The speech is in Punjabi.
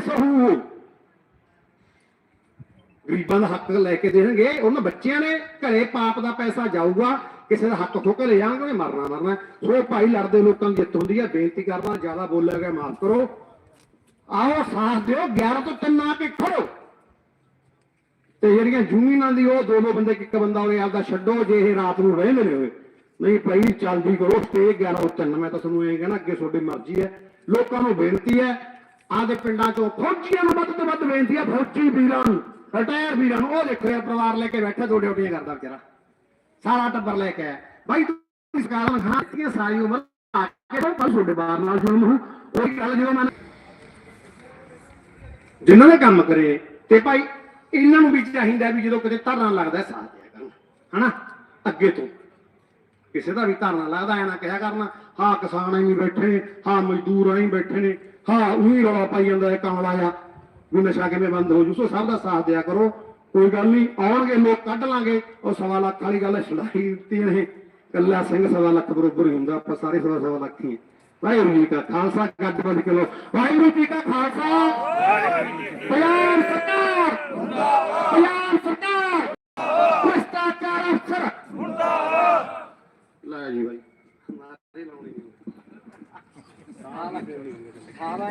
ਸਹੂ ਗਰੀਬਾਂ ਦਾ ਹੱਕ ਲੈ ਕੇ ਦੇਣਗੇ, ਉਹਨਾਂ ਬੱਚਿਆਂ ਨੇ ਘਰੇ ਪਾਪ ਦਾ ਪੈਸਾ ਜਾਊਗਾ, ਕਿਸੇ ਦਾ ਹੱਕ ਖੋਹ ਲੈ ਜਾਣਗੇ ਉਹਨੇ ਮਰਨਾ ਮਰਨਾ। ਸੋ ਭਾਈ, ਲੜਦੇ ਲੋਕਾਂ ਦੀ ਜਿੱਤ ਹੁੰਦੀ ਹੈ ਬੇਨਤੀ ਕਰਦਾ, ਜ਼ਿਆਦਾ ਬੋਲਿਆ ਗਿਆ, ਮਾਫ ਕਰੋ। ਆਓ, ਸਾਥ ਦਿਓ 11 ਤੋਂ 3 ਆ ਕੇ ਖੜੋ। ਤੇ ਜਿਹੜੀਆਂ ਜ਼ਮੀਨਾਂ ਦੀ ਉਹ ਦੋ ਦੋ ਬੰਦੇ ਇੱਕ ਬੰਦਾ ਉਹਨੇ ਆਪਦਾ ਛੱਡੋ, ਜੇ ਇਹ ਰਾਤ ਨੂੰ ਰਹਿੰਦੇ ਨੇ ਹੋਏ ਨਹੀਂ ਭਾਈ, ਚੱਲਦੀ ਕਰੋ ਸਟੇਜ 11 ਤੋਂ 3 ਮੈਂ ਤਾਂ ਤੁਹਾਨੂੰ ਇਹ ਕਹਿਣਾ, ਅੱਗੇ ਤੁਹਾਡੀ ਮਰਜ਼ੀ ਹੈ। ਲੋਕਾਂ ਨੂੰ ਬੇਨਤੀ ਹੈ ਆਦੇ ਪਿੰਡਾਂ ਚੋਂ ਫੌਜੀਆਂ ਨੂੰ ਵੱਧ ਤੋਂ ਵੱਧ ਬੇਨਤੀ ਹੈ ਫੌਜੀ ਵੀਰਾਂ ਨੂੰ, ਰਿਟਾਇਰ ਵੀਰਾਂ ਨੂੰ, ਉਹ ਦੇਖੋ ਇਹ ਪਰਿਵਾਰ ਲੈ ਕੇ ਬੈਠਾ, ਦੋ ਡਿਊਟੀਆਂ ਕਰਦਾ ਵਿਚਾਰਾ। ਸਾਰਾ ਟੱਬਰ ਲੈ ਕੇ ਆਇਆ। ਭਾਈ ਤੁਸੀਂ ਸਕਾਲਾਂ ਖਾਂ ਦਿੱਤੀਆਂ ਸਾਰੀ ਉਮਰ ਆ ਕੇ ਪਰ ਤੁਹਾਡੇ ਬਾਹਰ ਨਾਲ ਜੁੜਨ ਨੂੰ। ਉਹੀ ਗੱਲ ਜਦੋਂ ਮੈਂ ਜਿਨ੍ਹਾਂ ਨੇ ਕੰਮ ਕਰੇ, ਤੇ ਭਾਈ, ਇਹਨਾਂ ਨੂੰ ਵੀ ਚਾਹੀਦਾ ਵੀ ਜਦੋਂ ਕਿਤੇ ਧਰਨਾ ਲੱਗਦਾ ਸਾਥ ਦਿਆ ਕਰਨ। ਹਨਾ? ਅੱਗੇ ਤੋਂ। ਕਿਸੇ ਦਾ ਵੀ ਧਰਨਾ ਲੱਗਦਾ, ਐ ਨਾ ਕਿਹਾ ਕਰਨਾ, ਹਾਂ ਕਿਸਾਨ ਐਂ ਬੈਠੇ ਨੇ, ਹਾਂ ਮਜ਼ਦੂਰ ਐਂ ਬੈਠੇ ਨੇ। ਹਾਂ ਉਹੀ ਰੌਲਾ ਪਾਈ ਜਾਂਦਾ ਹੈ ਕਮਲਾ ਆ ਵੀ ਨਸ਼ਾ ਕਿਵੇਂ ਬੰਦ ਹੋ ਜੂ? ਸੋ ਸਭ ਦਾ ਸਾਥ ਦਿਆ ਕਰੋ। ਕੋਈ ਗੱਲ ਨਹੀਂ ਆਉਣਗੇ ਲੋਕ ਕੱਢ ਲਾਂਗੇ। ਉਹ ਸਵਾ ਲੱਖ ਵਾਲੀ ਗੱਲ ਛਡਾਈ ਦਿੱਤੀ ਨੇ। ਕੱਲਾ ਸਿੰਘ ਸਵਾ ਲੱਖ ਬਰੋਬਰ ਹੀ ਹੁੰਦਾ ਆਪਾਂ ਸਾਰੇ ਸਵਾ ਸਵਾ ਲੱਖ ਹੀ। ਵਾਹਿਗੁਰੂ ਜੀ ਕਾ ਖਾਲਸਾ ਗੱਜ ਵੱਜ ਕੇ ਲੋ ਵਾਹਿਗੁਰੂ ਜੀ ਕਾ ਖਾਲਸਾ। ਪੰਜਾਬ ਸਰਕਾਰ ਪੰਜਾਬ ਸਰਕਾਰ। ਭ੍ਰਿਸ਼ਟਾਚਾਰ ਅਫਸਰ। ਲੈ ਜੀ ਬਾਈ। ਨਾਰੇ ਲਾਉਣੇ खाना खाना